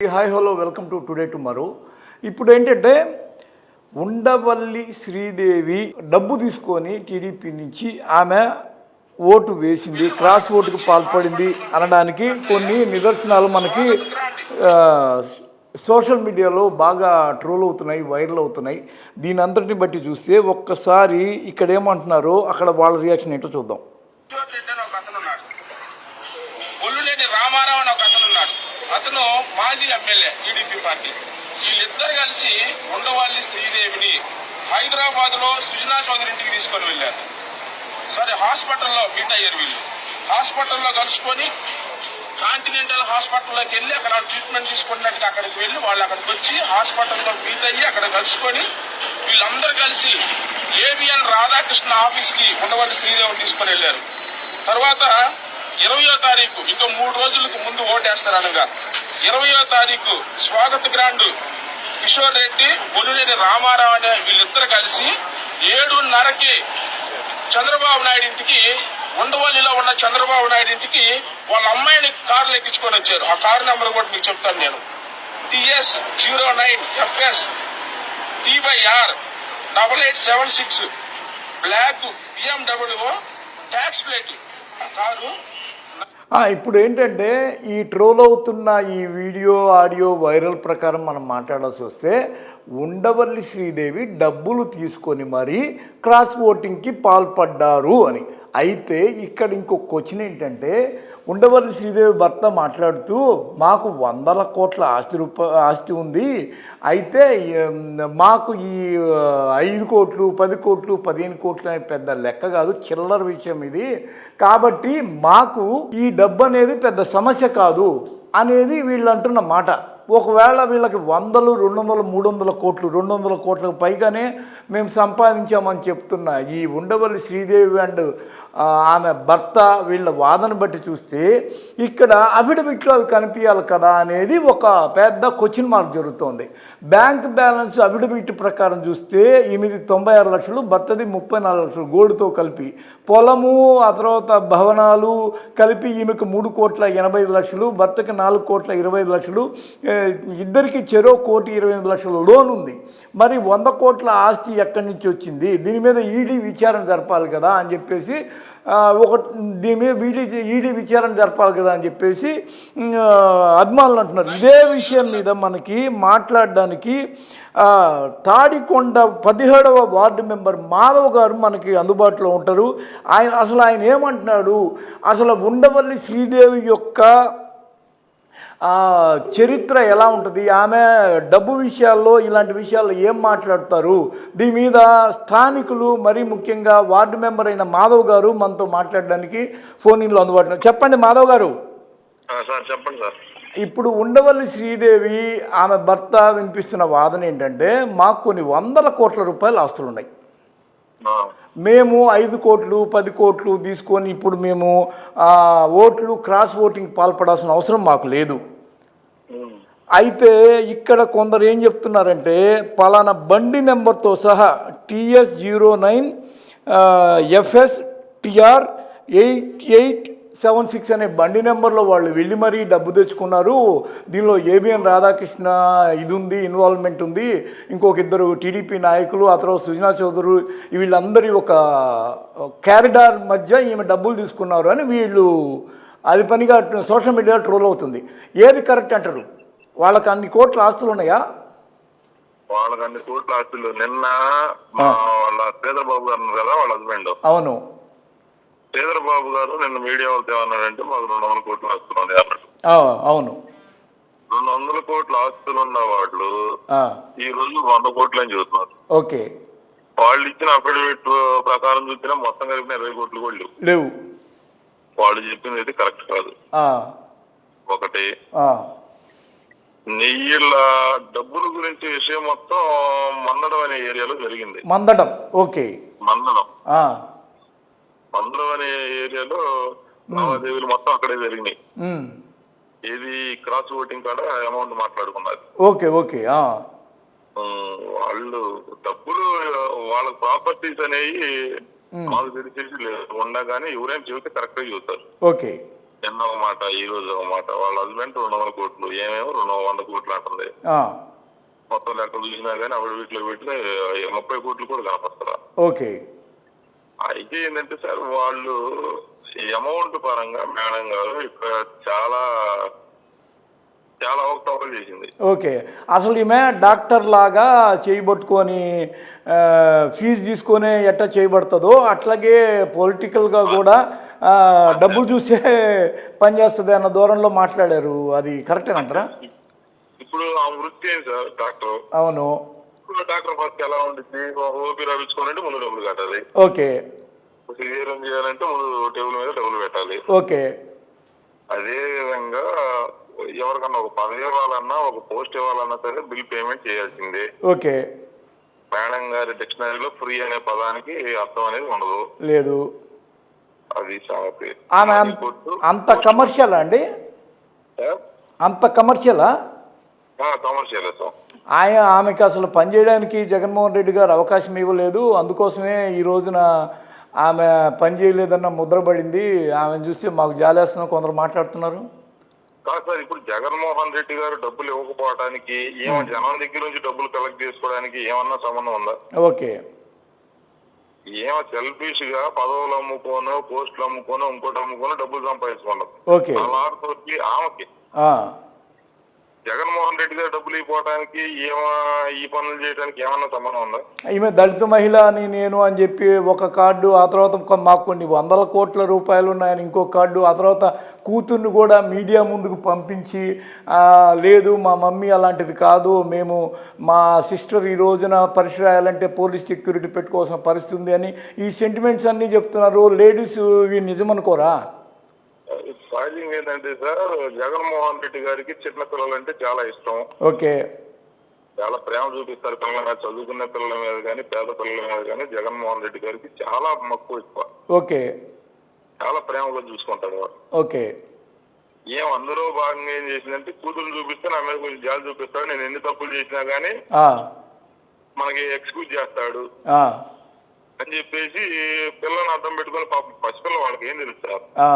Hi hello welcome to today tomorrow ఇప్పుడు ఏంటంటే ఉండవల్లి శ్రీదేవి డబ్బు తీసుకొని టీడీపీ నుంచి ఆమె ఓటు వేసింది క్రాస్ ఓటుకు పాల్పడింది అనడానికి కొన్ని నిదర్శనాలు మనకి సోషల్ మీడియాలో బాగా ట్రోల్ అవుతున్నాయి వైరల్ అవుతున్నాయి. దీని అంతటిని బట్టి చూస్తే ఒక్కసారి ఇక్కడ ఏమంటున్నారో అక్కడ వాళ్ళ రియాక్షన్ ఏంటో చూద్దాం కిషోర్ రెడ్డి అని ఒక అతను ఉన్నాడు ఒల్లులేని రామారావు అని ఒక అతను ఉన్నాడు అతను మాజీ ఎమ్మెల్యే టీడీపీ పార్టీ వీళ్ళిద్దరు కలిసి ఉండవాళ్ళి శ్రీదేవిని హైదరాబాద్లో సుజనా చౌదరి ఇంటికి తీసుకొని వెళ్ళారు. సరే హాస్పిటల్లో మీట్ అయ్యారు వీళ్ళు. హాస్పిటల్లో కలుసుకొని కాంటినెంటల్ హాస్పిటల్లోకి వెళ్ళి అక్కడ ట్రీట్మెంట్ తీసుకున్నట్టుగా అక్కడికి వెళ్ళి వాళ్ళు అక్కడికి వచ్చి హాస్పిటల్లో మీట్ అయ్యి అక్కడ కలుసుకొని వీళ్ళందరూ కలిసి ఏవిఎన్ రాధాకృష్ణ ఆఫీస్కి ఉండవల్లి శ్రీదేవిని తీసుకొని వెళ్ళారు. తర్వాత ఇరవయో తారీఖు ఇంకా మూడు రోజులకు ముందు ఓటేస్తారు అనగా ఇరవయో తారీఖు స్వాగత గ్రాండ్ కిషోర్ రెడ్డి బొల్లులేని రామారావు అనే వీళ్ళిద్దరు కలిసి ఏడున్నరకి చంద్రబాబు నాయుడు ఇంటికి ఉండవల్లిలో ఉన్న చంద్రబాబు నాయుడు ఇంటికి వాళ్ళ అమ్మాయిని కారులో ఎక్కించుకొని వచ్చారు. ఆ కారు నెంబర్ కూడా మీకు చెప్తాను నేను. TS zero nine FS T double eight seven six. Black BMW tax plate. ఆ కారు ఇప్పుడు ఏంటంటే ఈ ట్రోల్ అవుతున్న ఈ వీడియో ఆడియో వైరల్ ప్రకారం మనం మాట్లాడాల్సి వస్తే ఉండవల్లి శ్రీదేవి డబ్బులు తీసుకొని మరీ క్రాస్ ఓటింగ్కి పాల్పడ్డారు అని. అయితే ఇక్కడ ఇంకొక క్వశ్చన్ ఏంటంటే ఉండవల్లి శ్రీదేవి భర్త మాట్లాడుతూ మాకు వందల కోట్ల ఆస్తి రూప ఆస్తి ఉంది. అయితే మాకు ఈ ఐదు కోట్లు పది కోట్లు పదిహేను కోట్లు అనే పెద్ద లెక్క కాదు. చిల్లర విషయం ఇది. కాబట్టి మాకు ఈ డబ్బు అనేది పెద్ద సమస్య కాదు అనేది వీళ్ళు అంటున్న మాట. ఒకవేళ వీళ్ళకి వందలు రెండు వందలు మూడు వందల కోట్లు రెండు వందల కోట్లకు పైగానే మేము సంపాదించామని చెప్తున్నా. ఈ ఉండవల్లి శ్రీదేవి అండ్ ఆమె భర్త వీళ్ళ వాదన బట్టి చూస్తే ఇక్కడ అఫిడవిట్లో అవి కనిపించాలి కదా అనేది ఒక పెద్ద క్వశ్చన్ మార్క్ జరుగుతోంది. బ్యాంక్ బ్యాలెన్స్ అఫిడవిట్ ప్రకారం చూస్తే ఎనిమిది తొంభై ఆరు లక్షలు భర్తది ముప్పై నాలుగు లక్షలు గోల్డ్తో కలిపి. పొలము ఆ తర్వాత భవనాలు కలిపి ఈమెకు మూడు కోట్ల ఎనభై ఐదు లక్షలు భర్తకి నాలుగు కోట్ల ఇరవై ఐదు లక్షలు ఇద్దరికి చెరో కోటి ఇరవై ఎనిమిది లక్షల లోన్ ఉంది. మరి వంద కోట్ల ఆస్తి ఎక్కడి నుంచి వచ్చింది? దీని మీద ఈడీ విచారణ జరపాలి కదా అని చెప్పేసి ఒక దీని మీద ఈడీ ఈడీ విచారణ జరపాలి కదా అని చెప్పేసి అభిమానులు అంటున్నారు. ఇదే విషయం మీద మనకి మాట్లాడడానికి తాడికొండ పదిహేడవ వార్డు మెంబర్ మాధవ్ గారు మనకి అందుబాటులో ఉంటారు. ఆయన అసలు ఆయన ఏమంటున్నాడు? అసలు ఉండవల్లి శ్రీదేవి యొక్క చరిత్ర ఎలా ఉంటుంది? ఆమె డబ్బు విషయాల్లో ఇలాంటి విషయాల్లో ఏం మాట్లాడతారు? దీని మీద స్థానికులు మరీ ముఖ్యంగా వార్డు మెంబర్ అయిన మాధవ్ గారు మనతో మాట్లాడడానికి ఫోన్ ఇన్లో అందుబాటులో. చెప్పండి మాధవ్ గారు. సార్ చెప్పండి సార్. ఇప్పుడు ఉండవల్లి శ్రీదేవి ఆమె భర్త వినిపిస్తున్న వాదన ఏంటంటే మాకు కొన్ని వందల కోట్ల రూపాయలు ఆస్తులు ఉన్నాయి మేము ఐదు కోట్లు పది కోట్లు తీసుకొని ఇప్పుడు మేము ఓట్లు క్రాస్ ఓటింగ్ పాల్పడాల్సిన అవసరం మాకు లేదు. అయితే ఇక్కడ కొందరు ఏం చెప్తున్నారంటే పలానా బండి నెంబర్తో సహా TS zero nine FS TR eight eight seven six అనే బండి నెంబర్లో వాళ్ళు వెళ్ళి మరీ డబ్బు తెచ్చుకున్నారు. దీనిలో ఏబిఎన్ రాధాకృష్ణ ఇది ఉంది ఇన్వాల్వ్మెంట్ ఉంది. ఇంకొక ఇద్దరు టీడీపీ నాయకులు ఆ తర్వాత సుజనా చౌదరి వీళ్ళందరి ఒక క్యారిడార్ మధ్య ఈమె డబ్బులు తీసుకున్నారు అని వీళ్ళు అది పనిగా సోషల్ మీడియాలో ట్రోల్ అవుతుంది. ఏది కరెక్ట్ అంటారు? వాళ్ళకి అన్ని కోట్ల ఆస్తులు ఉన్నాయా? వాళ్ళకి అన్ని కోట్ల ఆస్తులు. నిన్న వాళ్ళ శ్రీధరబాబు గారు కదా వాళ్ళ హస్బెండ్ అవును. శ్రీధరబాబు గారు నిన్న మీడియా వాళ్ళతో ఏమన్నాడంటే మాకు రెండు వందల కోట్ల ఆస్తులు ఉన్నాయి అన్నాడు. ఆ, అవును. రెండు వందల కోట్ల ఆస్తులు ఉన్న వాళ్ళు ఈ రోజు వంద కోట్లు అని చెబుతున్నారు. ఓకే. వాళ్ళు ఇచ్చిన అఫిడవిట్ ప్రకారం చూసినా మొత్తం కలిపిన ఇరవై కోట్లు కూడా లేవు. లేవు. వాళ్ళు చెప్పింది అయితే కరెక్ట్ కాదు. ఒకటి నెయ్యిల డబ్బుల గురించి విషయం మొత్తం మందడం అనే ఏరియాలో జరిగింది. మందడం. ఓకే. మందడం. మందడం అనే ఏరియాలో లావాదేవీలు మొత్తం అక్కడే జరిగినాయి. ఏది క్రాస్ ఓటింగ్ కాడ అమౌంట్ మాట్లాడుకున్నారు. ఓకే ఓకే వాళ్ళు డబ్బులు వాళ్ళ ప్రాపర్టీస్ అనేవి మాకు తెలిసేసి ఉండగానే ఎవరైనా చెబితే కరెక్ట్గా చూస్తారు ఓకే. నిన్న ఒక మాట ఈ రోజు ఒక మాట. వాళ్ళ హస్బెండ్ రెండు వందల కోట్లు ఏమేమో రెండు వంద కోట్లు అంటుంది. మొత్తం లెక్కలు చూసినా కానీ అప్పుడు వీటిలో వీటిలో ముప్పై కోట్లు కూడా కనపడతారా ఓకే. అయితే ఏంటంటే సార్ వాళ్ళు అమౌంట్ పరంగా మేడం గారు ఇక్కడ చాలా చాలా అవకతవకలు చేసింది. ఓకే. అసలు ఈమె డాక్టర్ లాగా చేయబట్టుకొని ఫీజు తీసుకొని ఎట్లా చేయబడుతుందో అట్లాగే పొలిటికల్గా కూడా డబ్బులు చూసే పనిచేస్తుంది అన్న దూరంలో మాట్లాడారు. అది కరెక్టేనంటారా? ఇప్పుడు ఆ వృత్తి ఏంటి సార్ డాక్టర్? అవును. డాక్టర్ ఫస్ట్ ఎలా ఉంటుంది ఓపీ రాపించుకోవాలంటే ముందు డబ్బులు కట్టాలి. ఓకే. సిజేరియన్ చేయాలంటే ముందు టేబుల్ మీద డబ్బులు పెట్టాలి ఓకే. అదే విధంగా ఎవరికన్నా ఒక పదవి ఇవ్వాలన్నా ఒక పోస్ట్ ఇవ్వాలన్నా సరే బిల్ పేమెంట్ చేయాల్సిందే. ఓకే. మేడం గారి డిక్షనరీలో ఫ్రీ అనే పదానికి అర్థం అనేది ఉండదు. లేదు. అది సంగతి. అంత కమర్షియలా అండి? అంత కమర్షియలా ఆయన ఆమెకి అసలు పనిచేయడానికి జగన్మోహన్ రెడ్డి గారు అవకాశం ఇవ్వలేదు. అందుకోసమే ఈ రోజున ఆమె పని చేయలేదన్న ముద్ర పడింది. ఆమెను చూస్తే మాకు జాలేస్తున్నాం కొందరు మాట్లాడుతున్నారు. కాదు సార్ ఇప్పుడు జగన్మోహన్ రెడ్డి గారు డబ్బులు ఇవ్వకపోవడానికి ఏమో జనం దగ్గర నుంచి డబ్బులు కలెక్ట్ చేసుకోవడానికి ఏమన్నా సంబంధం ఉందా? ఓకే. ఏమో సెల్ఫిష్గా పదవులు అమ్ముకోను పోస్టులు అమ్ముకోను ఇంకోటి అమ్ముకోను డబ్బులు సంపాదించుకున్నాం ఓకే. అలా ఆమెకి. జగన్మోహన్ రెడ్డి గారు డబ్బులు ఇవ్వడానికి ఏమో ఈ పనులు చేయడానికి ఏమన్నా సంబంధం ఉందా? ఈమె దళిత మహిళ అని నేను అని చెప్పి ఒక కార్డు ఆ తర్వాత మాకు కొన్ని వందల కోట్ల రూపాయలు ఉన్నాయని ఇంకో కార్డు ఆ తర్వాత కూతుర్ని కూడా మీడియా ముందుకు పంపించి లేదు మా మమ్మీ అలాంటిది కాదు మేము మా సిస్టర్ ఈ రోజున పరీక్ష రాయాలంటే పోలీస్ సెక్యూరిటీ పెట్టుకోవాల్సిన పరిస్థితి ఉంది అని ఈ సెంటిమెంట్స్ అన్నీ చెప్తున్నారు. లేడీస్ ఇవి నిజమనుకోరా? సహజంగా ఏంటంటే సార్ జగన్మోహన్ రెడ్డి గారికి చిన్న పిల్లలంటే చాలా ఇష్టం. ఓకే. చాలా ప్రేమ చూపిస్తారు పిల్లల మీద చదువుకునే పిల్లల మీద కానీ పేద పిల్లల మీద కానీ జగన్మోహన్ రెడ్డి గారికి చాలా మక్కువ ఎక్కువ. ఓకే. చాలా ప్రేమగా చూసుకుంటాడు వాడు. ఓకే. ఏం అందులో భాగంగా ఏం చేసిందంటే కూతురు చూపిస్తే నా మీద కొంచెం జాలి చూపిస్తాడు. నేను ఎన్ని తప్పులు చేసినా కానీ ఆ, మనకి ఎక్స్క్యూజ్ చేస్తాడు. అని చెప్పేసి పిల్లల్ని అర్థం పెట్టుకొని పాపం పసిపిల్ల వాళ్ళకి ఏం ఆ.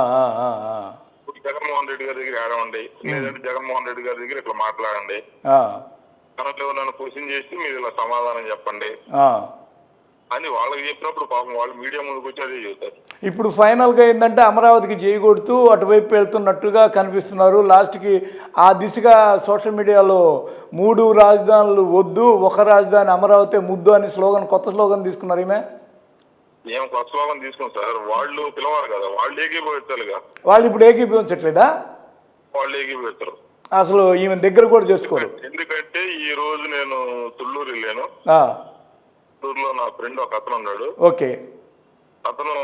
ఇప్పుడు జగన్మోహన్ రెడ్డి గారి దగ్గర ఆడవండి లేదంటే జగన్మోహన్ రెడ్డి గారి దగ్గర ఇట్లా మాట్లాడండి. కనుక నన్ను క్వశ్చన్ చేసి మీరు ఇలా సమాధానం చెప్పండి. అని వాళ్ళకి చెప్పినప్పుడు పాపం వాళ్ళు మీడియా ముందుకు వచ్చి అదే చెబుతారు ఇప్పుడు ఫైనల్గా ఏంటంటే అమరావతికి చేయకూడుతూ అటువైపు వెళ్తున్నట్టుగా కనిపిస్తున్నారు. లాస్ట్కి ఆ దిశగా సోషల్ మీడియాలో మూడు రాజధానులు వద్దు ఒక రాజధాని అమరావతి ముద్దు అని స్లోగన్ కొత్త స్లోగన్ తీసుకున్నారు ఈమె. ఏం కొత్త శ్లోకం తీసుకుని సార్? వాళ్ళు పిలవాలి కదా. వాళ్ళు ఏకీభవించాలిగా వాళ్ళు ఇప్పుడు ఏకీభవించట్లేదా? వాళ్ళు ఏకీభవిస్తారు. అసలు ఈమె దగ్గర కూడా చేసుకోరు ఎందుకంటే ఈ రోజు నేను తుళ్ళూరు వెళ్ళాను. తుళ్ళూరులో నా ఫ్రెండ్ ఒక అతను ఉన్నాడు. ఓకే. అతను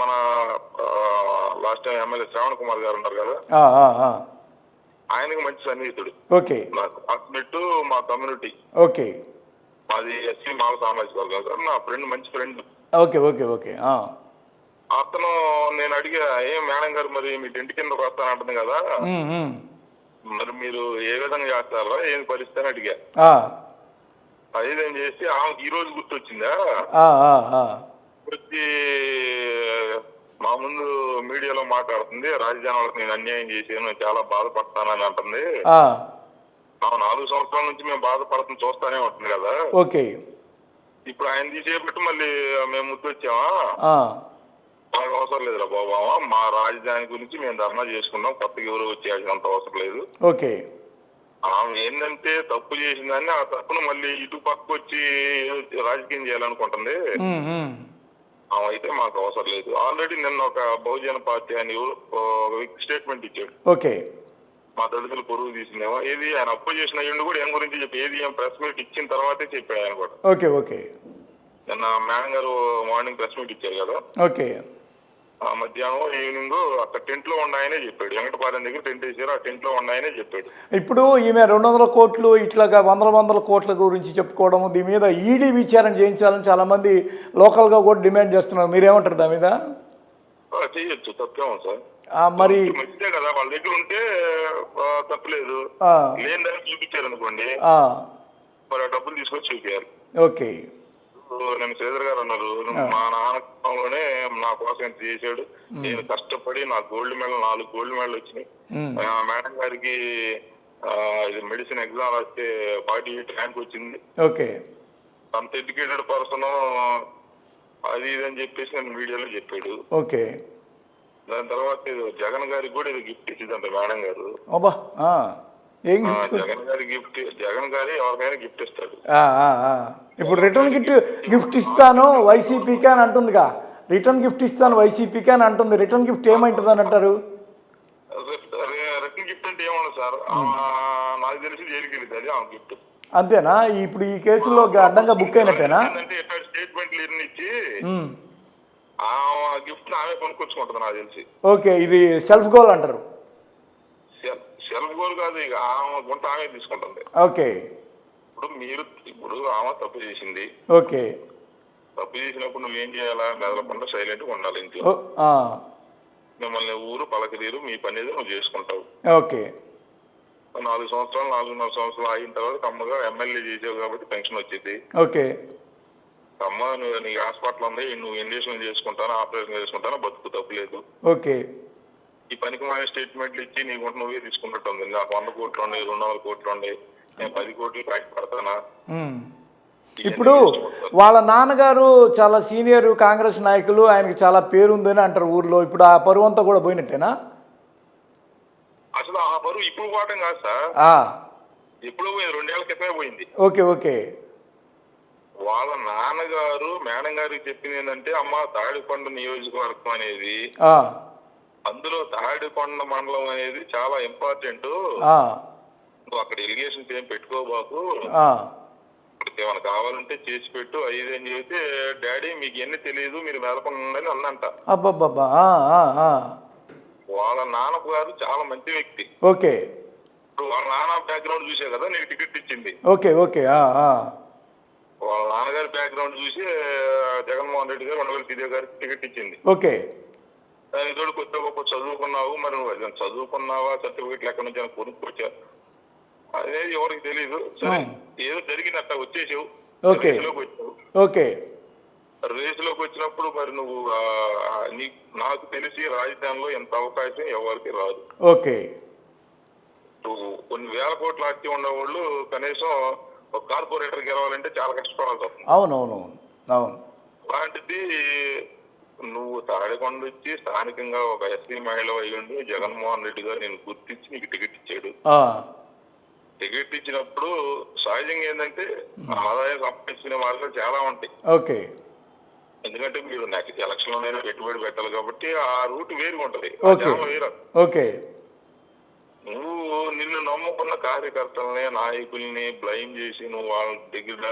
మన last time MLA Shravan Kumar గారు ఉన్నారు కదా. ఆయనకి మంచి సన్నిహితుడు. ఓకే. నాకు క్లాస్మేట్ మా కమ్యూనిటీ. ఓకే. మాది ఎస్సీ మాల సామాజిక వర్గం సార్ నా ఫ్రెండ్ మంచి ఫ్రెండ్. Okay okay okay. అతను నేను అడిగా ఏం మేడం గారు మరి మీ వస్తానంటుంది కదా ఉమ్, ఉమ్. మరి మీరు ఏ విధంగా చేస్తారా ఏం పరిస్థితి అని అడిగా. ఆ, అదేం చేసి ఆమెకి ఈ రోజు గుర్తొచ్చిందా. వచ్చి మా ముందు మీడియాలో మాట్లాడుతుంది రాజధాని వాళ్ళకి నేను అన్యాయం చేశాను చాలా బాధపడతానని అంటుంది. ఆ, ఆ నాలుగు సంవత్సరాల నుంచి మేము బాధపడుతుంది చూస్తానే ఉంటుంది కదా. ఓకే. ఇప్పుడు ఆయన తీసేపట్టి మళ్ళీ మేము ముద్దు వచ్చామా ఆ, మాకు అవసరం లేదురా బాబా మా రాజధాని గురించి మేము ధర్నా చేసుకున్నాం. కొత్తగా ఎవరు వచ్చేయాల్సినంత అవసరం లేదు. ఓకే. ఆమె ఏంటంటే తప్పు చేసిందని ఆ తప్పును మళ్ళీ ఇటు పక్క వచ్చి రాజకీయం చేయాలనుకుంటుంది. ఆమె అయితే మాకు అవసరం లేదు. ఆల్రెడీ నిన్న ఒక బహుజన పార్టీ అని ఒక స్టేట్మెంట్ ఇచ్చాడు. ఓకే. మా దళితులు పొరుగు తీసిందేమో. ఏది ఆయన అప్పు చేసిన అయ్యుండి కూడా ఏం గురించి చెప్పి ఏది ఏం ప్రెస్ మీట్ ఇచ్చిన తర్వాతే చెప్పాడు ఆయన కూడా. Okay okay. నిన్న మేడం గారు మార్నింగ్ ప్రెస్ మీట్ ఇచ్చారు కదా. ఓకే. ఆ మధ్యాహ్నం ఈవినింగ్ అక్కడ టెంట్లో ఉన్నాయనే చెప్పాడు. వెంకటపాలెం దగ్గర టెంట్ వేసారు ఆ టెంట్లో ఉన్నాయనే చెప్పాడు. ఇప్పుడు ఈమె రెండు వందల కోట్లు ఇట్లాగా వందల వందల కోట్ల గురించి చెప్పుకోవడం దీని మీద ఈడీ విచారణ చేయించాలని చాలామంది లోకల్గా కూడా డిమాండ్ చేస్తున్నారు. మీరేమంటారు దాని మీద? చేయొచ్చు. తప్పేమో సార్ మరి మంచిదే కదా వాళ్ళ దగ్గర ఉంటే తప్పలేదు. లేని దానికి చూపించారు అనుకోండి. మరి ఆ డబ్బులు తీసుకొచ్చి చూపించారు ఓకే. నేను శ్రీధర్ గారు అన్నారు మా నాన్నలోనే నా కోసం ఎంత చేశాడు. నేను కష్టపడి నా గోల్డ్ మెడల్ నాలుగు గోల్డ్ మెడల్ వచ్చినాయి. మేడం గారికి ఇది మెడిసిన్ ఎగ్జామ్ రాస్తే ఫార్టీ ఎయిట్ ర్యాంక్ వచ్చింది. ఓకే. అంత ఎడ్యుకేటెడ్ పర్సన్ అది ఇది అని చెప్పేసి నేను వీడియోలో చెప్పాడు. ఓకే. దాని తర్వాత జగన్ గారికి కూడా ఇది గిఫ్ట్ ఇచ్చిందంట మేడం గారు. అబ్బా ఆ. ఏం ఆ, గిఫ్ట్ జగన్ గారి గిఫ్ట్ జగన్ గారి ఎవరికైనా గిఫ్ట్ ఇస్తాడు. ఆ, ఆ, ఆ. ఇప్పుడు రిటర్న్ గిఫ్ట్ గిఫ్ట్ ఇస్తాను వైసీపీకి అని అంటుందిగా. రిటర్న్ గిఫ్ట్ ఇస్తాను వైసీపీకి అని అంటుంది. రిటర్న్ గిఫ్ట్ ఏమైంటుంది అని అంటారు రిటర్న్ గిఫ్ట్ అంటే ఏమన్నా సార్? నాకు తెలిసి జైలుకి వెళ్ళింది. అది ఆమె గిఫ్ట్ అంతేనా? ఇప్పుడు ఈ కేసులో అడ్డంగా బుక్ అయినట్టేనా? అంటే స్టేట్మెంట్లు ఇచ్చి. ఆ గిఫ్ట్ ఆమె కొనుక్కొచ్చుకుంటుంది నాకు తెలిసి. ఓకే ఇది సెల్ఫ్ గోల్ అంటారు. సెల్- సెల్ఫ్ గోల్ కాదు ఇక ఆమె గుంట ఆమె తీసుకుంటుంది. ఓకే. ఇప్పుడు మీరు ఇప్పుడు ఆమె తప్పు చేసింది. ఓకే. తప్పు చేసినప్పుడు నువ్వేం చేయాలా? మెదలకుండా సైలెంట్గా ఉండాలి ఇంట్లో. మిమ్మల్ని ఊరు పలకరీరు మీ పని ఏదో నువ్వు చేసుకుంటావు. ఓకే. నాలుగు సంవత్సరాలు నాలుగున్నర సంవత్సరాలు అయిన తర్వాత కమ్మగా ఎమ్మెల్యే చేసావు కాబట్టి పెన్షన్ వచ్చింది. ఓకే. అమ్మ నువ్వు నీ హాస్పిటల్ ఉంది నువ్వు ఇంజక్షన్ చేసుకుంటాను ఆపరేషన్ చేసుకుంటాను బతుకు తప్పులేదు. ఓకే. ఈ పనికి మన స్టేట్మెంట్లు ఇచ్చి నీ గుంట నువ్వే తీసుకున్నట్టు ఉంది నాకు వంద కోట్లు ఉన్నాయి రెండు వందల కోట్లు ఉన్నాయి నేను పది కోట్లు ప్యాక్ పడతానా? ఇప్పుడు. వాళ్ళ నాన్నగారు చాలా సీనియర్ కాంగ్రెస్ నాయకులు ఆయనకి చాలా పేరుందని అంటారు ఊర్లో. ఇప్పుడు ఆ పరువు అంతా కూడా పోయినట్టేనా? అసలు ఆ బరువు ఇప్పుడు పోవటం కాదు సార్. ఆ, ఎప్పుడో పోయింది రెండేళ్ళ క్రితమే పోయింది. Okay okay. వాళ్ళ నాన్నగారు మేడం గారికి చెప్పింది ఏంటంటే అమ్మ తాడికొండ నియోజకవర్గం అనేది అందులో తాడికొండ మండలం అనేది చాలా ఇంపార్టెంట్. నువ్వు అక్కడ ఇరిగేషన్ ఏం పెట్టుకోబాకు ఏమైనా కావాలంటే చేసి పెట్టు అది అని చెబితే డాడీ మీకు ఎన్ని తెలియదు మీరు అందంట అబ్బబ్బబ్బా ఆ, ఆ. వాళ్ళ నాన్న గారు చాలా మంచి వ్యక్తి. ఓకే. ఇప్పుడు వాళ్ళ నాన్న బ్యాక్గ్రౌండ్ చూసే కదా నీకు టికెట్ ఇచ్చింది. Okay okay. వాళ్ళ నాన్నగారి బ్యాక్గ్రౌండ్ చూసి జగన్మోహన్ రెడ్డి గారు ఉండవల్లి సీదే గారికి టికెట్ ఇచ్చింది. ఓకే. దాని తోడు కొత్త గొప్ప చదువుకున్నావు మరి నువ్వు చదువుకున్నావా? సర్టిఫికెట్లు ఎక్కడి నుంచి కొనుక్కొచ్చా? అనేది ఎవరికి తెలియదు సరే ఏదో జరిగినట్ట వచ్చేసావు. ఓకే. రేసులోకి వచ్చావు. ఓకే. రేసులోకి వచ్చినప్పుడు మరి నువ్వు నాకు తెలిసి రాజధానిలో ఎంత అవకాశం ఎవరికి రాదు. ఓకే. నువ్వు కొన్ని వేల కోట్ల ఆస్తి ఉన్నవాళ్ళు కనీసం ఒక కార్పొరేటర్ గెలవాలంటే చాలా కష్టపడాల్సి వస్తుంది. అవునవును అవును. అలాంటిది నువ్వు తాడికొండ వచ్చి స్థానికంగా ఒక ఎస్సీ మహిళ అయ్యుండి జగన్మోహన్ రెడ్డి గారు నేను గుర్తించి నీకు టికెట్ ఇచ్చాడు. టికెట్ ఇచ్చినప్పుడు సహజంగా ఏంటంటే ఆదాయం సంపాదించిన మార్గాలు చాలా ఉంటాయి. ఓకే. ఎందుకంటే మీరు నెక్స్ట్ ఎలక్షన్ లోనైనా పెట్టుబడి పెట్టాలి కాబట్టి ఆ రూట్ వేరుగా ఉంటది. ఓకే. నువ్వు నిన్ను నమ్ముకున్న కార్యకర్తల్ని నాయకుల్ని బ్లైమ్ చేసి నువ్వు వాళ్ళ దగ్గర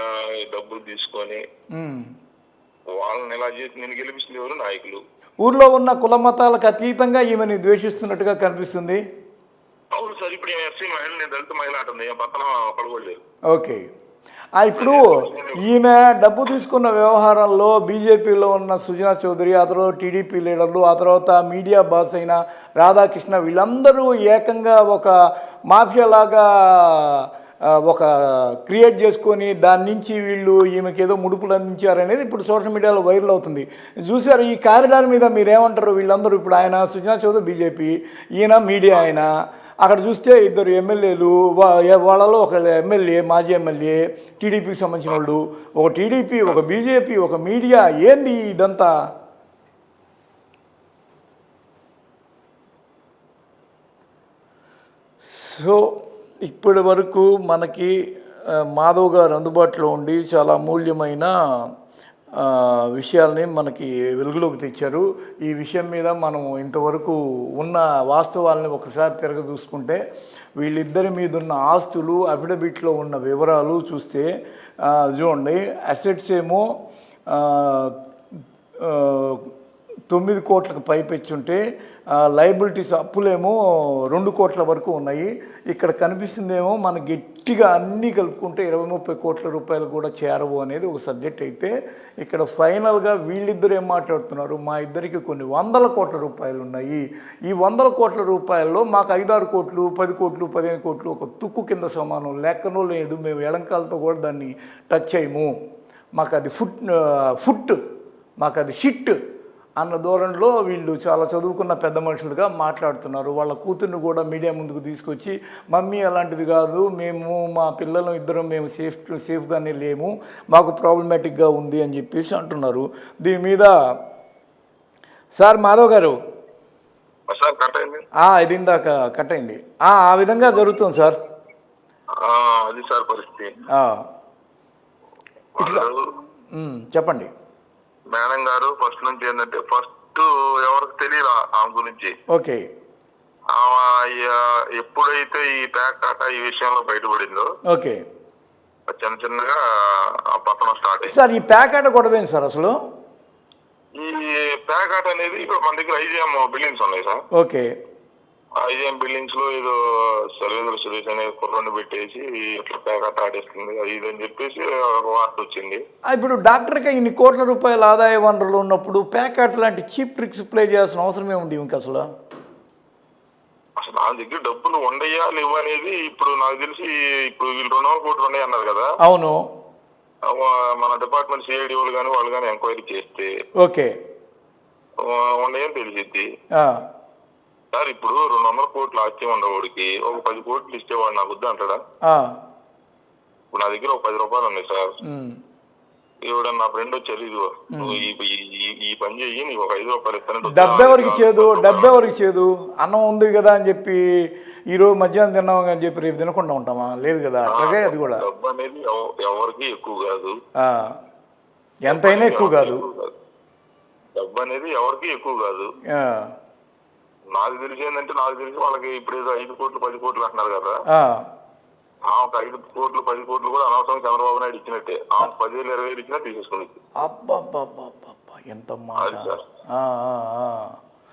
డబ్బులు తీసుకొని. వాళ్ళని ఇలా చేసి నేను గెలిపించింది ఎవరు? నాయకులు. ఊర్లో ఉన్న కుల మతాలకు అతీతంగా ఈమెని ద్వేషిస్తున్నట్టుగా కనిపిస్తుంది. అవును సార్ ఇప్పుడు ఎస్సీ మహిళ దళిత మహిళ అంటుంది పక్కన పడగొడలేదు ఓకే. ఇప్పుడు ఈమె డబ్బు తీసుకున్న వ్యవహారంలో బీజేపీలో ఉన్న సుజనా చౌదరి ఆ తర్వాత టీడీపీ లీడర్లు ఆ తర్వాత మీడియా బాస్ అయిన రాధాకృష్ణ వీళ్ళందరూ ఏకంగా ఒక మాఫియాలాగా ఒక క్రియేట్ చేసుకొని దాని నుంచి వీళ్ళు ఈమెకి ఏదో ముడుపులు అందించారనేది ఇప్పుడు సోషల్ మీడియాలో వైరల్ అవుతుంది. చూసారు ఈ కారిడార్ మీద మీరేమంటారు? వీళ్ళందరూ ఇప్పుడు ఆయన సుజనా చౌదరి బీజేపీ ఈయన మీడియా ఆయన అక్కడ చూస్తే ఇద్దరు ఎమ్మెల్యేలు వా- వాళ్ళలో ఒక ఎమ్మెల్యే మాజీ ఎమ్మెల్యే టీడీపీకి సంబంధించిన వాళ్ళు ఒక టీడీపీ ఒక బీజేపీ ఒక మీడియా ఏంది ఇదంతా? సో ఇప్పటి వరకు మనకి మాధవ్ గారు అందుబాటులో ఉండి చాలా అమూల్యమైన విషయాల్ని మనకి వెలుగులోకి తెచ్చారు. ఈ విషయం మీద మనం ఇంతవరకు ఉన్న వాస్తవాలని ఒకసారి తిరగ చూసుకుంటే వీళ్ళిద్దరి మీద ఉన్న ఆస్తులు అఫిడవిట్లో ఉన్న వివరాలు చూస్తే చూడండి అసెట్స్ ఏమో తొమ్మిది కోట్లకు పైపెచ్చుంటే లైబిలిటీస్ అప్పులేమో రెండు కోట్ల వరకు ఉన్నాయి. ఇక్కడ కనిపిస్తుందేమో మన గట్టిగా అన్నీ కలుపుకుంటే ఇరవై ముప్పై కోట్ల రూపాయలు కూడా చేరవు అనేది ఒక సబ్జెక్ట్ అయితే ఇక్కడ ఫైనల్గా వీళ్ళిద్దరు ఏం మాట్లాడుతున్నారు? మా ఇద్దరికి కొన్ని వందల కోట్ల రూపాయలు ఉన్నాయి. ఈ వందల కోట్ల రూపాయల్లో మాకు ఐదారు కోట్లు పది కోట్లు పదిహేను కోట్లు ఒక తుక్కు కింద సమానం. లెక్కనో లేదు మేము ఎడంకాలతో కూడా దాన్ని టచ్ చేయము. మాకు అది ఫుట్ ఫుట్ మాకు అది హిట్ అన్న ధోరణిలో వీళ్ళు చాలా చదువుకున్న పెద్ద మనుషులుగా మాట్లాడుతున్నారు. వాళ్ళ కూతుర్ని కూడా మీడియా ముందుకు తీసుకొచ్చి మమ్మీ అలాంటిది కాదు మేము మా పిల్లలు ఇద్దరం మేము సేఫ్ సేఫ్గానే లేము మాకు ప్రాబ్లమేటిక్గా ఉంది అని చెప్పేసి అంటున్నారు. దీని మీద సార్ మాధవ్ గారు. ఇది ఇందాక కట్ అయింది. ఆ, విధంగా జరుగుతుంది సార్. అది సార్ పరిస్థితి. చెప్పండి. మేడం గారు ఫస్ట్ నుంచి ఏంటంటే ఫస్ట్ ఎవరికి తెలియదు ఆమె గురించి. ఓకే. ఎప్పుడైతే ఈ ప్యాక్ టాటా ఈ విషయంలో బయటపడిందో ఓకే. చిన్న చిన్నగా ఆ పతనం స్టార్ట్ అయింది. సార్ ఈ ప్యాకెట్ గొడవేంటి సార్ అసలు? ఈ ప్యాక్ ఆట అనేది ఇప్పుడు మన దగ్గర ఐజిఎం బిల్డింగ్స్ ఉన్నాయి సార్. ఓకే. ఐజిఎం బిల్డింగ్స్లో ఏదో సర్వేంద్ర సురేష్ అనే కుర్రని పెట్టేసి ఇట్లా ప్యాక్ ఆట ఆడేస్తుంది అది ఇది అని చెప్పేసి ఒక వార్త వచ్చింది. ఇప్పుడు డాక్టర్కి ఇన్ని కోట్ల రూపాయల ఆదాయ వనరులు ఉన్నప్పుడు ప్యాకెట్ లాంటి చీప్ ట్రిక్స్ ప్లే చేయాల్సిన అవసరం ఏముంది ఇంకా అసలు? అసలు నా దగ్గర డబ్బులు ఉండయా లేవు అనేది ఇప్పుడు నాకు తెలిసి ఇప్పుడు వీళ్ళు రెండు కోట్లు ఉన్నాయి అన్నారు కదా? అవును. మన డిపార్ట్మెంట్ సిఐడి వాళ్ళు కానీ వాళ్ళు కానీ ఎంక్వైరీ చేస్తే ఓకే. ఉన్నాయని తెలిసిద్ది. సార్ ఇప్పుడు రెండు వందల కోట్లు ఆస్తి ఉండవాడికి ఒక పది కోట్లు ఇస్తే వాడు నాకు వద్దు అంటాడా? ఇప్పుడు నా దగ్గర ఒక పది రూపాయలు ఉన్నాయి సార్. ఇవిడ నా ఫ్రెండ్ వచ్చారు ఇదిగో. నువ్వు ఈ ఈ- ఈ- ఈ పని చెయ్యి నీకు ఒక ఐదు రూపాయలు ఇస్తాను డబ్బు ఎవరికి చేదు? డబ్బు ఎవరికి చేదు? అన్నం ఉంది కదా అని చెప్పి ఈరోజు మధ్యాహ్నం తిన్నాం అని చెప్పి రేపు తినకుండా ఉంటామా? లేదు కదా అట్లాగే అది కూడా. డబ్బు అనేది ఎవ- ఎవరికి ఎక్కువ కాదు. ఆ, ఎంతైనా ఎక్కువ కాదు. డబ్బు అనేది ఎవరికి ఎక్కువ కాదు. నాకు తెలిసి ఏంటంటే నాకు తెలిసి వాళ్ళకి ఇప్పుడు ఏదో ఐదు కోట్లు పది కోట్లు అంటున్నారు కదా. ఒక ఐదు కోట్లు పది కోట్లు కూడా అనవసరం చంద్రబాబు నాయుడు ఇచ్చినట్టే. ఆ పదివేలు ఇరవై వేలు ఇచ్చినా అబ్బబ్బబ్బబ్బబ్బా, ఎంత.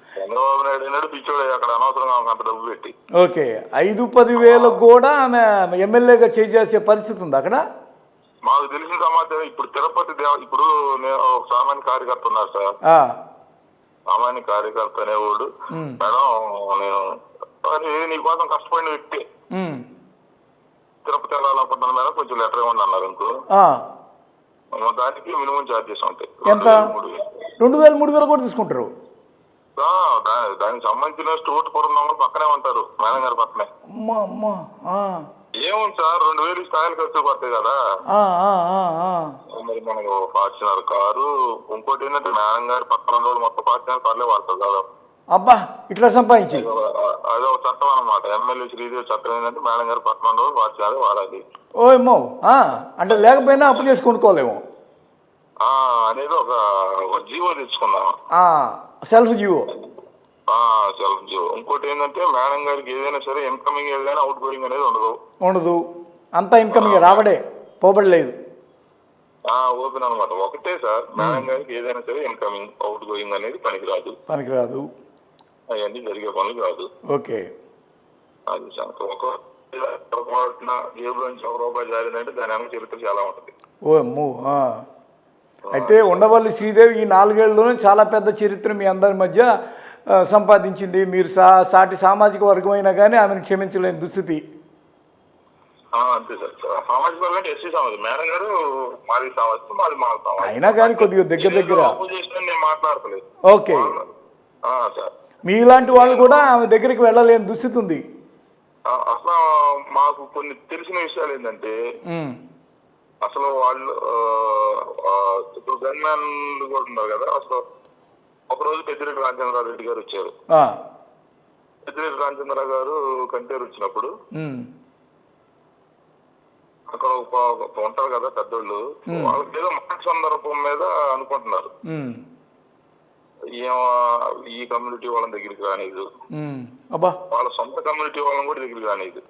చంద్రబాబు నాయుడు అయినాడు పిచ్చోడే అక్కడ అనవసరంగా ఆమెకు అంత డబ్బు పెట్టి. ఓకే. ఐదు పది వేలకు కూడా ఆమె ఎమ్మెల్యేగా చేసే పరిస్థితి ఉంది అక్కడ? మాకు తెలిసిన సమాచారం ఇప్పుడు తిరుపతి దేవ ఇప్పుడు నేను ఒక సామాన్య కార్యకర్త ఉన్నారు సార్. సామాన్య కార్యకర్త అనేవాడు మేడం నేను నీకోసం కష్టపడిన వ్యక్తి. తిరుపతి వెళ్ళాలనుకుంటున్నాను మేడం కొంచెం లెటర్ ఇవ్వండి అన్నారు ఇంకో. దానికి మినిమం ఛార్జెస్ ఉంటాయి. ఎంత? రెండు వేలు, మూడు వేలు. కూడా తీసుకుంటారు. దానికి సంబంధించిన స్టోర్ పురం పక్కనే ఉంటారు. మేడం గారి పక్కనే. అమ్మా అమ్మా ఆ, ఏముంది సార్? రెండు వేలు స్థాయిలు ఖర్చు పడతాయి కదా. మరి మనకు ఫార్చునర్ కారు ఇంకోటి ఏంటంటే మేడం గారి పక్కన వాళ్ళు మొత్తం ఫార్చునర్ కార్లే వాడతారు కదా. అబ్బా ఇట్లా సంపాదించి. అదే ఒక చట్టం అన్నమాట. ఎమ్మెల్యే శ్రీదేవి చట్టం ఏంటంటే మేడం గారి పక్కన వాళ్ళు ఫార్చునర్ వాడాలి. ఓ ఏమో అంటే లేకపోయినా అప్పు చేసి కొనుక్కోలేము. ఆ అనేది ఒక జీవో తెచ్చుకున్నాం సెల్ఫ్ జీవో. ఇంకోటి ఏంటంటే మేడం గారికి ఏదైనా సరే ఇన్కమింగ్ ఏదైనా అవుట్ గోయింగ్ అనేది ఉండదు. ఉండదు. అంతా ఇన్కమ్ ఇక రాబడే పోబడలేదు. ఆ ఓపెన్ అన్నమాట. ఒకటే సార్ మేడం గారికి ఏదైనా సరే ఇన్కమింగ్ అవుట్ గోయింగ్ అనేది పనికిరాదు. పనికిరాదు. అవన్నీ జరిగే పనులు కాదు. ఓకే. అది సార్ ఒక పొరపాటున జేబులో నుంచి ఒక రూపాయి జారిందంటే దాని వెనక చరిత్ర చాలా ఉంటుంది. ఓ అమ్మో. అయితే ఉండవల్లి శ్రీదేవి ఈ నాలుగేళ్ళలోనే చాలా పెద్ద చరిత్ర మీ అందరి మధ్య. సంపాదించింది. మీరు సా సాటి సామాజిక వర్గం అయినా కానీ ఆమెను క్షమించలేని దుస్థితి. అయినా కానీ కొద్దిగా దగ్గర దగ్గర. ఓకే. మీలాంటి వాళ్ళు కూడా ఆమె దగ్గరికి వెళ్ళలేని దుస్థితి ఉంది. అసలు మాకు కొన్ని తెలిసిన విషయాలు ఏంటంటే అసలు వాళ్ళు ఇప్పుడు గన్మ్యాన్ కూడా ఉన్నారు కదా అసలు ఒక రోజు పెద్దిరెడ్డి రామచంద్రరావు రెడ్డి గారు వచ్చారు. పెద్దిరెడ్డి రామచంద్రరావు గారు కంటేరు వచ్చినప్పుడు అక్కడ ఉంటారు కదా పెద్దోళ్ళు వాళ్ళకి ఏదో మాట సందర్భం మీద అనుకుంటున్నారు. ఈ కమ్యూనిటీ వాళ్ళ దగ్గరికి రానిది. వాళ్ళ సొంత కమ్యూనిటీ వాళ్ళని కూడా దగ్గరికి రానిది.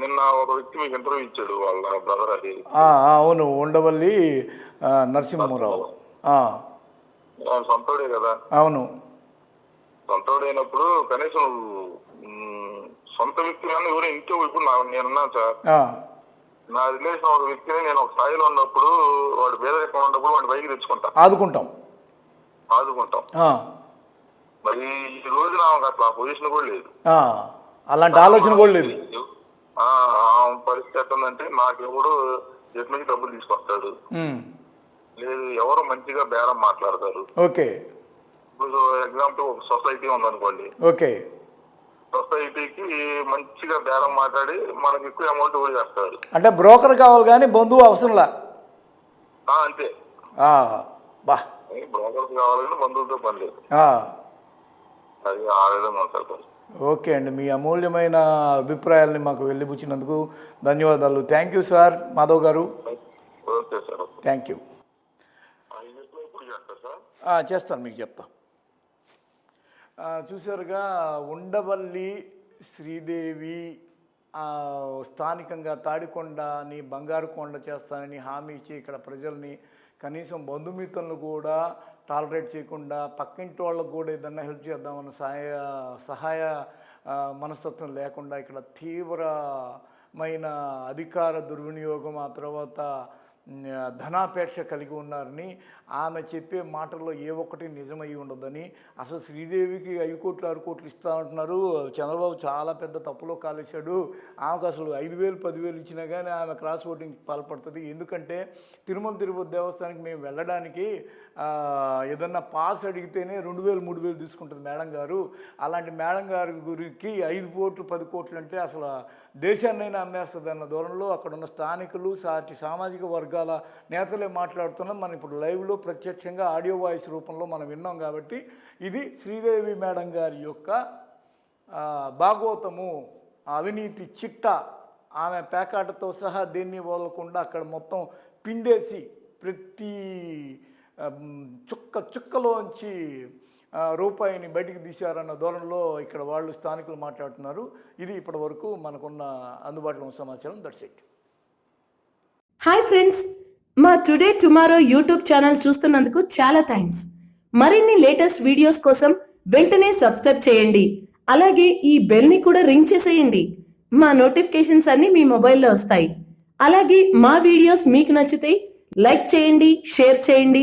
నిన్న ఒక వ్యక్తి మీకు ఇంటర్వ్యూ ఇచ్చాడు వాళ్ళ బ్రదర్ అది. అవును ఉండవల్లి నరసింహరావు. సొంతోడే కదా. అవును. సొంతోడైనప్పుడు కనీసం సొంత వ్యక్తి కానీ ఎవరు ఇంట్లో ఇప్పుడు నా నేను ఉన్నాను సార్ నా రిలేషన్ ఒక వ్యక్తిని నేను ఒక స్థాయిలో ఉన్నప్పుడు వాడు పేదరికం ఉన్నప్పుడు వాడిని బయటికి తెచ్చుకుంటా. ఆదుకుంటాం. ఆదుకుంటాం. మరి ఈ రోజు నాకు అసలు ఆ పొజిషన్ కూడా లేదు. అలాంటి ఆలోచన కూడా లేదు. పరిస్థితి ఎట్టుందంటే నాకు ఎవడు ఎటు నుంచి డబ్బులు తీసుకొస్తాడు. లేదు ఎవరు మంచిగా బేరం మాట్లాడతారు? ఓకే. ఇప్పుడు ఎగ్జాంపుల్ ఒక సొసైటీ ఉందనుకోండి. ఓకే. సొసైటీకి మంచిగా బేరం మాట్లాడి మనకి ఎక్కువ అమౌంట్ కూడా చేస్తాడు అంటే బ్రోకర్ కావాలి కానీ బంధువు అవసరంలా ఆ, అంతే. ఆ, బా. బ్రోకర్స్ కావాలని బంధువులతో పని లేదు. ఆ, అది ఆ విధంగా. ఓకే అండి. మీ అమూల్యమైన అభిప్రాయాల్ని మాకు వెళ్ళిపుచ్చినందుకు ధన్యవాదాలు. థ్యాంక్ యూ సార్ మాధవ్ గారు. Okay sir okay thank you ఆ, ఇది ఎప్పుడు ఎప్పుడు చేస్తారు సార్ ఆ, చేస్తాను మీకు చెప్తా. చూసారుగా ఉండవల్లి శ్రీదేవి స్థానికంగా తాడికొండని అని బంగారుకొండ చేస్తానని హామీ ఇచ్చి ఇక్కడ ప్రజల్ని కనీసం బంధుమిత్రులను కూడా టాలరేట్ చేయకుండా పక్కింటి వాళ్ళకు కూడా ఏదన్నా హెల్ప్ చేద్దామన్న సహాయ సహాయ మనస్తత్వం లేకుండా ఇక్కడ తీవ్రమైన అధికార దుర్వినియోగం ఆ తర్వాత ధనాపేక్ష కలిగి ఉన్నారని ఆమె చెప్పే మాటల్లో ఏ ఒక్కటి నిజమై ఉండదని. అసలు శ్రీదేవికి ఐదు కోట్లు ఆరు కోట్లు ఇస్తామంటున్నారు చంద్రబాబు చాలా పెద్ద తప్పులో కాలేశాడు. ఆమెకు అసలు ఐదు వేలు పదివేలు ఇచ్చినా కానీ ఆమె క్రాస్ ఓటింగ్ పాల్పడుతుంది. ఎందుకంటే తిరుమల తిరుపతి దేవస్థానానికి మేము వెళ్ళడానికి ఏదన్నా పాస్ అడిగితేనే రెండు వేలు మూడు వేలు తీసుకుంటుంది మేడం గారు. అలాంటి మేడం గారి గురికి ఐదు కోట్లు పది కోట్లు అంటే అసలు దేశాన్నైనా అమ్మేస్తుంది అన్న దూరంలో అక్కడ ఉన్న స్థానికులు సాటి సామాజిక వర్గాల నేతలే మాట్లాడుతున్నాం మనం ఇప్పుడు లైవ్లో ప్రత్యక్షంగా ఆడియో వాయిస్ రూపంలో మనం విన్నాం కాబట్టి ఇది శ్రీదేవి మేడం గారి యొక్క భాగవతము అవినీతి చిట్ట. ఆమె పేకాటతో సహా దేన్ని వదలకుండా అక్కడ మొత్తం పిండేసి ప్రతి చుక్క చుక్కలోంచి రూపాయిని బయటికి తీశారన్న ధోరణిలో ఇక్కడ వాళ్ళు స్థానికులు మాట్లాడుతున్నారు. ఇది ఇప్పటి వరకు మనకున్న అందుబాటులో ఉన్న సమాచారం. దట్స్ ఇట్ హాయ్ ఫ్రెండ్స్ మా టుడే టుమారో యూట్యూబ్ ఛానల్ చూస్తున్నందుకు చాలా థ్యాంక్స్ మరిన్ని లేటెస్ట్ వీడియోస్ కోసం వెంటనే సబ్స్క్రైబ్ చేయండి. అలాగే ఈ బెల్ని కూడా రింగ్ చేసేయండి. మా నోటిఫికేషన్స్ అన్ని మీ మొబైల్లో వస్తాయి. అలాగే మా వీడియోస్ మీకు నచ్చితే లైక్ చేయండి షేర్ చేయండి.